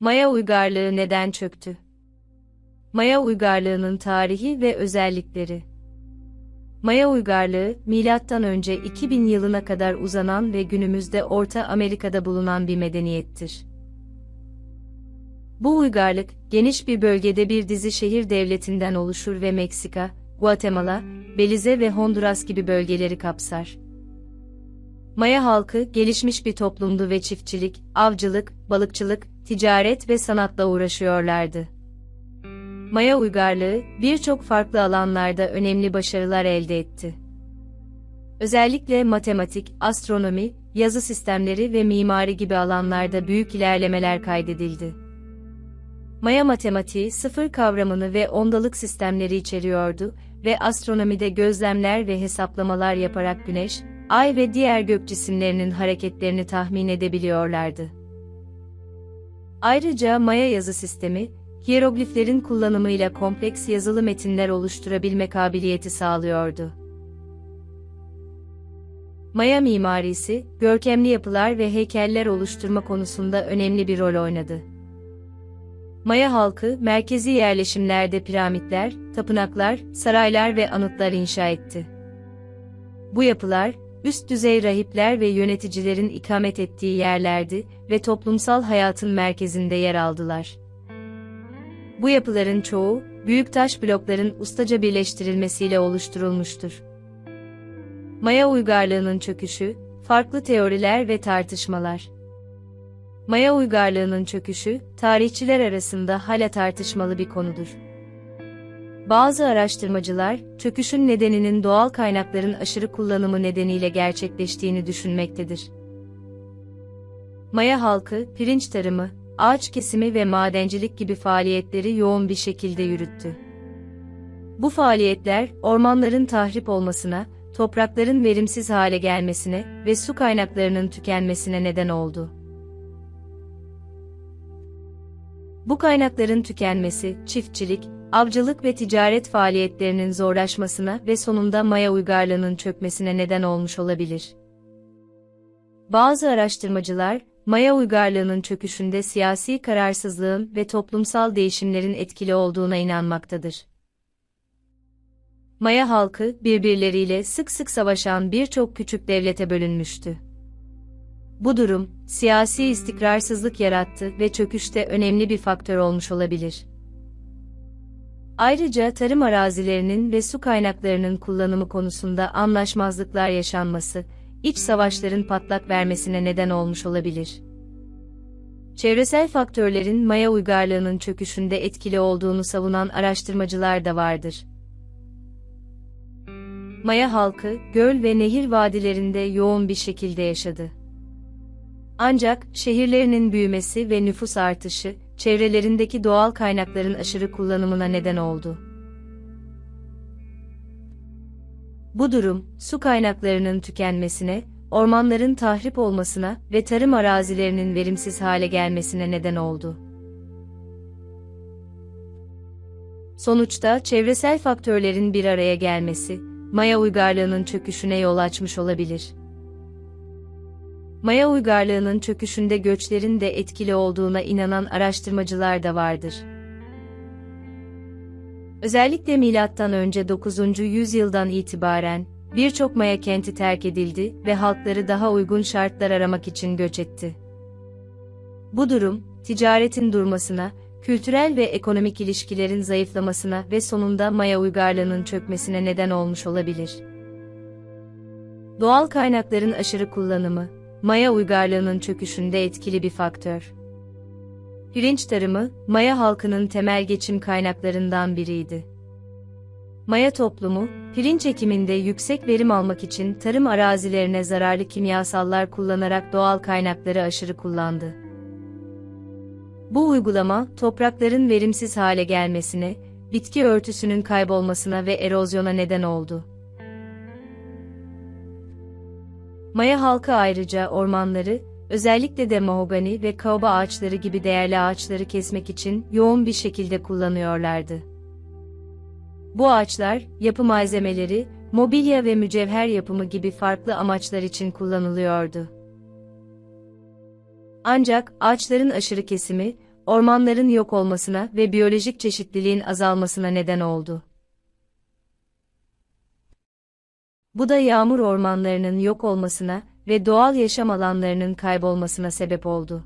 Maya uygarlığı neden çöktü? Maya uygarlığının tarihi ve özellikleri. Maya uygarlığı, milattan önce 2000 yılına kadar uzanan ve günümüzde Orta Amerika'da bulunan bir medeniyettir. Bu uygarlık, geniş bir bölgede bir dizi şehir devletinden oluşur ve Meksika, Guatemala, Belize ve Honduras gibi bölgeleri kapsar. Maya halkı gelişmiş bir toplumdu ve çiftçilik, avcılık, balıkçılık, ticaret ve sanatla uğraşıyorlardı. Maya uygarlığı birçok farklı alanlarda önemli başarılar elde etti. Özellikle matematik, astronomi, yazı sistemleri ve mimari gibi alanlarda büyük ilerlemeler kaydedildi. Maya matematiği sıfır kavramını ve ondalık sistemleri içeriyordu ve astronomide gözlemler ve hesaplamalar yaparak güneş, ay ve diğer gök cisimlerinin hareketlerini tahmin edebiliyorlardı. Ayrıca Maya yazı sistemi, hierogliflerin kullanımıyla kompleks yazılı metinler oluşturabilme kabiliyeti sağlıyordu. Maya mimarisi, görkemli yapılar ve heykeller oluşturma konusunda önemli bir rol oynadı. Maya halkı, merkezi yerleşimlerde piramitler, tapınaklar, saraylar ve anıtlar inşa etti. Bu yapılar, üst düzey rahipler ve yöneticilerin ikamet ettiği yerlerdi ve toplumsal hayatın merkezinde yer aldılar. Bu yapıların çoğu, büyük taş blokların ustaca birleştirilmesiyle oluşturulmuştur. Maya uygarlığının çöküşü, farklı teoriler ve tartışmalar. Maya uygarlığının çöküşü, tarihçiler arasında hala tartışmalı bir konudur. Bazı araştırmacılar, çöküşün nedeninin doğal kaynakların aşırı kullanımı nedeniyle gerçekleştiğini düşünmektedir. Maya halkı, pirinç tarımı, ağaç kesimi ve madencilik gibi faaliyetleri yoğun bir şekilde yürüttü. Bu faaliyetler, ormanların tahrip olmasına, toprakların verimsiz hale gelmesine ve su kaynaklarının tükenmesine neden oldu. Bu kaynakların tükenmesi, çiftçilik, avcılık ve ticaret faaliyetlerinin zorlaşmasına ve sonunda Maya uygarlığının çökmesine neden olmuş olabilir. Bazı araştırmacılar, Maya uygarlığının çöküşünde siyasi kararsızlığın ve toplumsal değişimlerin etkili olduğuna inanmaktadır. Maya halkı birbirleriyle sık sık savaşan birçok küçük devlete bölünmüştü. Bu durum, siyasi istikrarsızlık yarattı ve çöküşte önemli bir faktör olmuş olabilir. Ayrıca tarım arazilerinin ve su kaynaklarının kullanımı konusunda anlaşmazlıklar yaşanması, iç savaşların patlak vermesine neden olmuş olabilir. Çevresel faktörlerin Maya uygarlığının çöküşünde etkili olduğunu savunan araştırmacılar da vardır. Maya halkı, göl ve nehir vadilerinde yoğun bir şekilde yaşadı. Ancak şehirlerinin büyümesi ve nüfus artışı, çevrelerindeki doğal kaynakların aşırı kullanımına neden oldu. Bu durum, su kaynaklarının tükenmesine, ormanların tahrip olmasına ve tarım arazilerinin verimsiz hale gelmesine neden oldu. Sonuçta çevresel faktörlerin bir araya gelmesi, Maya uygarlığının çöküşüne yol açmış olabilir. Maya uygarlığının çöküşünde göçlerin de etkili olduğuna inanan araştırmacılar da vardır. Özellikle milattan önce 9. yüzyıldan itibaren birçok Maya kenti terk edildi ve halkları daha uygun şartlar aramak için göç etti. Bu durum, ticaretin durmasına, kültürel ve ekonomik ilişkilerin zayıflamasına ve sonunda Maya uygarlığının çökmesine neden olmuş olabilir. Doğal kaynakların aşırı kullanımı, Maya uygarlığının çöküşünde etkili bir faktör. Pirinç tarımı, Maya halkının temel geçim kaynaklarından biriydi. Maya toplumu, pirinç ekiminde yüksek verim almak için tarım arazilerine zararlı kimyasallar kullanarak doğal kaynakları aşırı kullandı. Bu uygulama, toprakların verimsiz hale gelmesine, bitki örtüsünün kaybolmasına ve erozyona neden oldu. Maya halkı ayrıca ormanları, özellikle de mahogani ve kaoba ağaçları gibi değerli ağaçları kesmek için yoğun bir şekilde kullanıyorlardı. Bu ağaçlar, yapı malzemeleri, mobilya ve mücevher yapımı gibi farklı amaçlar için kullanılıyordu. Ancak ağaçların aşırı kesimi, ormanların yok olmasına ve biyolojik çeşitliliğin azalmasına neden oldu. Bu da yağmur ormanlarının yok olmasına ve doğal yaşam alanlarının kaybolmasına sebep oldu.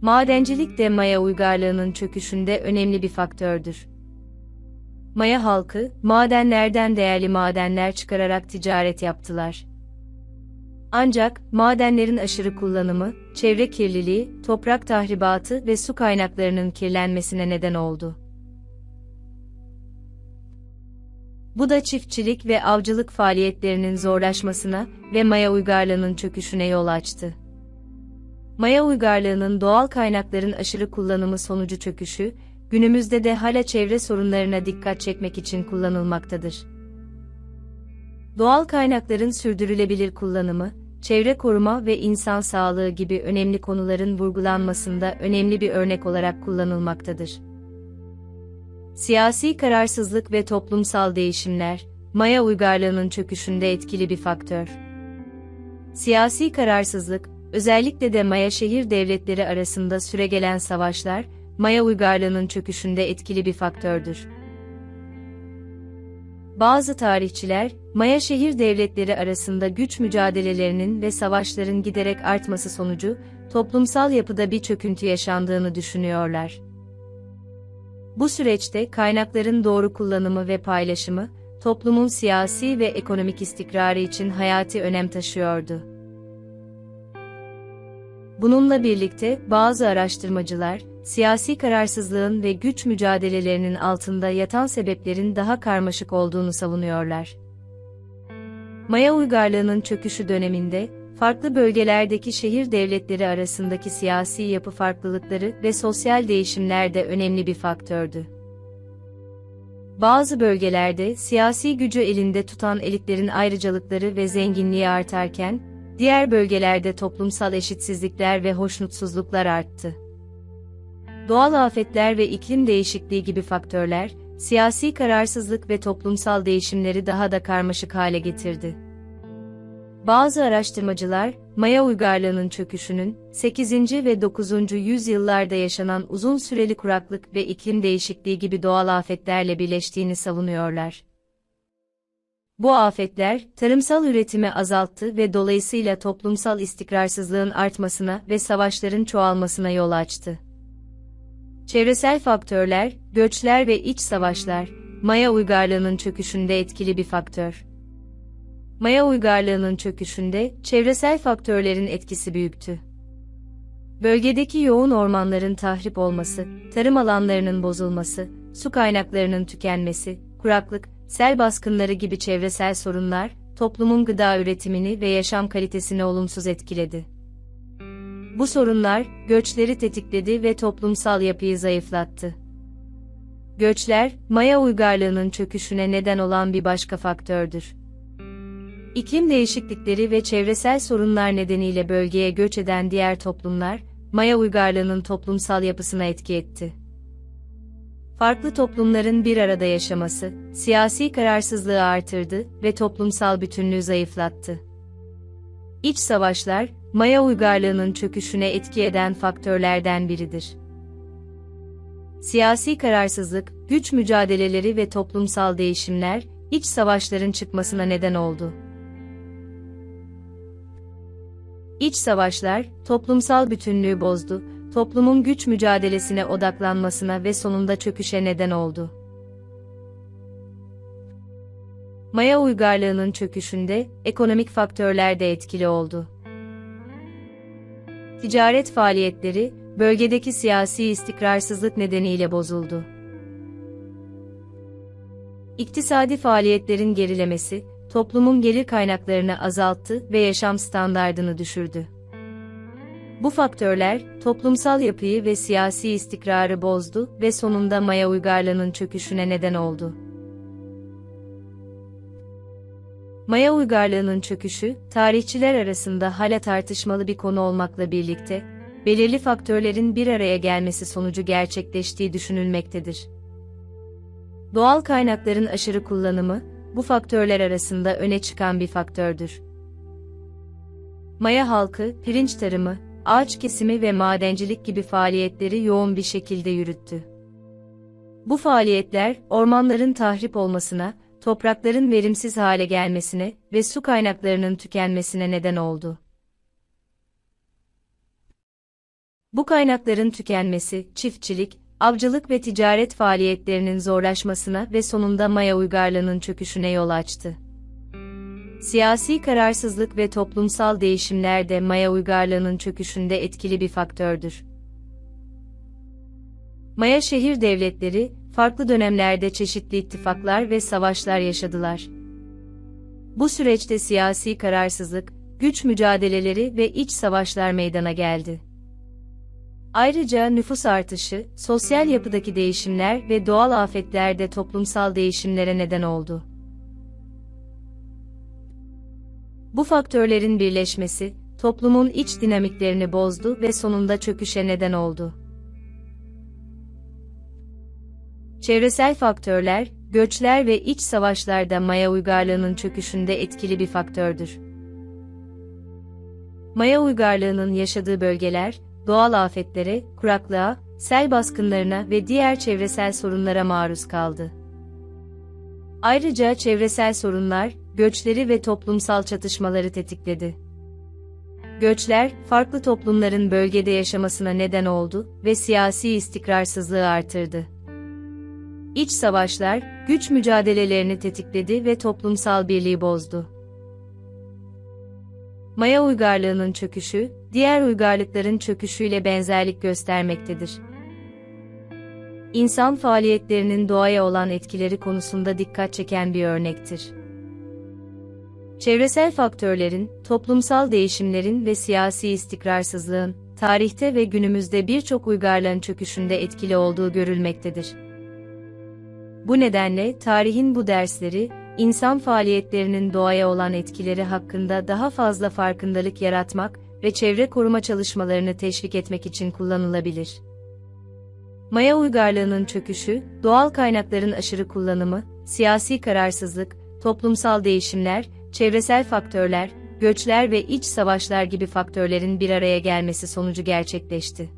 Madencilik de Maya uygarlığının çöküşünde önemli bir faktördür. Maya halkı, madenlerden değerli madenler çıkararak ticaret yaptılar. Ancak, madenlerin aşırı kullanımı, çevre kirliliği, toprak tahribatı ve su kaynaklarının kirlenmesine neden oldu. Bu da çiftçilik ve avcılık faaliyetlerinin zorlaşmasına ve Maya uygarlığının çöküşüne yol açtı. Maya uygarlığının doğal kaynakların aşırı kullanımı sonucu çöküşü, günümüzde de hala çevre sorunlarına dikkat çekmek için kullanılmaktadır. Doğal kaynakların sürdürülebilir kullanımı, çevre koruma ve insan sağlığı gibi önemli konuların vurgulanmasında önemli bir örnek olarak kullanılmaktadır. Siyasi kararsızlık ve toplumsal değişimler, Maya uygarlığının çöküşünde etkili bir faktör. Siyasi kararsızlık, özellikle de Maya şehir devletleri arasında süregelen savaşlar, Maya uygarlığının çöküşünde etkili bir faktördür. Bazı tarihçiler, Maya şehir devletleri arasında güç mücadelelerinin ve savaşların giderek artması sonucu, toplumsal yapıda bir çöküntü yaşandığını düşünüyorlar. Bu süreçte kaynakların doğru kullanımı ve paylaşımı, toplumun siyasi ve ekonomik istikrarı için hayati önem taşıyordu. Bununla birlikte bazı araştırmacılar, siyasi kararsızlığın ve güç mücadelelerinin altında yatan sebeplerin daha karmaşık olduğunu savunuyorlar. Maya uygarlığının çöküşü döneminde, farklı bölgelerdeki şehir devletleri arasındaki siyasi yapı farklılıkları ve sosyal değişimler de önemli bir faktördü. Bazı bölgelerde siyasi gücü elinde tutan elitlerin ayrıcalıkları ve zenginliği artarken, diğer bölgelerde toplumsal eşitsizlikler ve hoşnutsuzluklar arttı. Doğal afetler ve iklim değişikliği gibi faktörler, siyasi kararsızlık ve toplumsal değişimleri daha da karmaşık hale getirdi. Bazı araştırmacılar, Maya uygarlığının çöküşünün, 8. ve 9. yüzyıllarda yaşanan uzun süreli kuraklık ve iklim değişikliği gibi doğal afetlerle birleştiğini savunuyorlar. Bu afetler, tarımsal üretimi azalttı ve dolayısıyla toplumsal istikrarsızlığın artmasına ve savaşların çoğalmasına yol açtı. Çevresel faktörler, göçler ve iç savaşlar, Maya uygarlığının çöküşünde etkili bir faktör. Maya uygarlığının çöküşünde çevresel faktörlerin etkisi büyüktü. Bölgedeki yoğun ormanların tahrip olması, tarım alanlarının bozulması, su kaynaklarının tükenmesi, kuraklık, sel baskınları gibi çevresel sorunlar, toplumun gıda üretimini ve yaşam kalitesini olumsuz etkiledi. Bu sorunlar, göçleri tetikledi ve toplumsal yapıyı zayıflattı. Göçler, Maya uygarlığının çöküşüne neden olan bir başka faktördür. İklim değişiklikleri ve çevresel sorunlar nedeniyle bölgeye göç eden diğer toplumlar, Maya uygarlığının toplumsal yapısına etki etti. Farklı toplumların bir arada yaşaması, siyasi kararsızlığı artırdı ve toplumsal bütünlüğü zayıflattı. İç savaşlar, Maya uygarlığının çöküşüne etki eden faktörlerden biridir. Siyasi kararsızlık, güç mücadeleleri ve toplumsal değişimler, iç savaşların çıkmasına neden oldu. İç savaşlar, toplumsal bütünlüğü bozdu, toplumun güç mücadelesine odaklanmasına ve sonunda çöküşe neden oldu. Maya uygarlığının çöküşünde ekonomik faktörler de etkili oldu. Ticaret faaliyetleri, bölgedeki siyasi istikrarsızlık nedeniyle bozuldu. İktisadi faaliyetlerin gerilemesi, toplumun gelir kaynaklarını azalttı ve yaşam standardını düşürdü. Bu faktörler, toplumsal yapıyı ve siyasi istikrarı bozdu ve sonunda Maya uygarlığının çöküşüne neden oldu. Maya uygarlığının çöküşü, tarihçiler arasında hala tartışmalı bir konu olmakla birlikte, belirli faktörlerin bir araya gelmesi sonucu gerçekleştiği düşünülmektedir. Doğal kaynakların aşırı kullanımı, bu faktörler arasında öne çıkan bir faktördür. Maya halkı, pirinç tarımı, ağaç kesimi ve madencilik gibi faaliyetleri yoğun bir şekilde yürüttü. Bu faaliyetler, ormanların tahrip olmasına, toprakların verimsiz hale gelmesine ve su kaynaklarının tükenmesine neden oldu. Bu kaynakların tükenmesi, çiftçilik, avcılık ve ticaret faaliyetlerinin zorlaşmasına ve sonunda Maya uygarlığının çöküşüne yol açtı. Siyasi kararsızlık ve toplumsal değişimler de Maya uygarlığının çöküşünde etkili bir faktördür. Maya şehir devletleri, farklı dönemlerde çeşitli ittifaklar ve savaşlar yaşadılar. Bu süreçte siyasi kararsızlık, güç mücadeleleri ve iç savaşlar meydana geldi. Ayrıca nüfus artışı, sosyal yapıdaki değişimler ve doğal afetler de toplumsal değişimlere neden oldu. Bu faktörlerin birleşmesi, toplumun iç dinamiklerini bozdu ve sonunda çöküşe neden oldu. Çevresel faktörler, göçler ve iç savaşlarda Maya uygarlığının çöküşünde etkili bir faktördür. Maya uygarlığının yaşadığı bölgeler, doğal afetlere, kuraklığa, sel baskınlarına ve diğer çevresel sorunlara maruz kaldı. Ayrıca çevresel sorunlar, göçleri ve toplumsal çatışmaları tetikledi. Göçler, farklı toplumların bölgede yaşamasına neden oldu ve siyasi istikrarsızlığı artırdı. İç savaşlar, güç mücadelelerini tetikledi ve toplumsal birliği bozdu. Maya uygarlığının çöküşü, diğer uygarlıkların çöküşüyle benzerlik göstermektedir. İnsan faaliyetlerinin doğaya olan etkileri konusunda dikkat çeken bir örnektir. Çevresel faktörlerin, toplumsal değişimlerin ve siyasi istikrarsızlığın, tarihte ve günümüzde birçok uygarlığın çöküşünde etkili olduğu görülmektedir. Bu nedenle tarihin bu dersleri, insan faaliyetlerinin doğaya olan etkileri hakkında daha fazla farkındalık yaratmak ve çevre koruma çalışmalarını teşvik etmek için kullanılabilir. Maya uygarlığının çöküşü, doğal kaynakların aşırı kullanımı, siyasi kararsızlık, toplumsal değişimler, çevresel faktörler, göçler ve iç savaşlar gibi faktörlerin bir araya gelmesi sonucu gerçekleşti.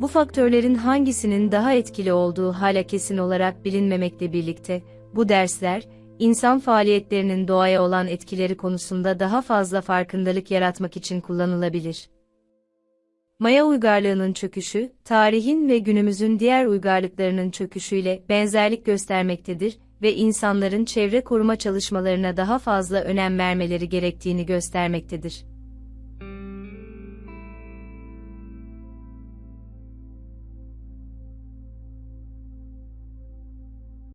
Bu faktörlerin hangisinin daha etkili olduğu hala kesin olarak bilinmemekle birlikte, bu dersler, insan faaliyetlerinin doğaya olan etkileri konusunda daha fazla farkındalık yaratmak için kullanılabilir. Maya uygarlığının çöküşü, tarihin ve günümüzün diğer uygarlıklarının çöküşüyle benzerlik göstermektedir ve insanların çevre koruma çalışmalarına daha fazla önem vermeleri gerektiğini göstermektedir.